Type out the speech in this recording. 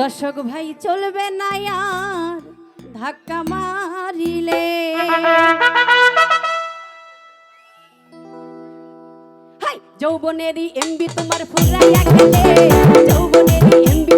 দর্শক ভাই চলবে না আর ধাক্কা মারিলে। যৌবনেরই এমবি তোমার ফুরাইয়া গেলে। যৌবনেরই এমবি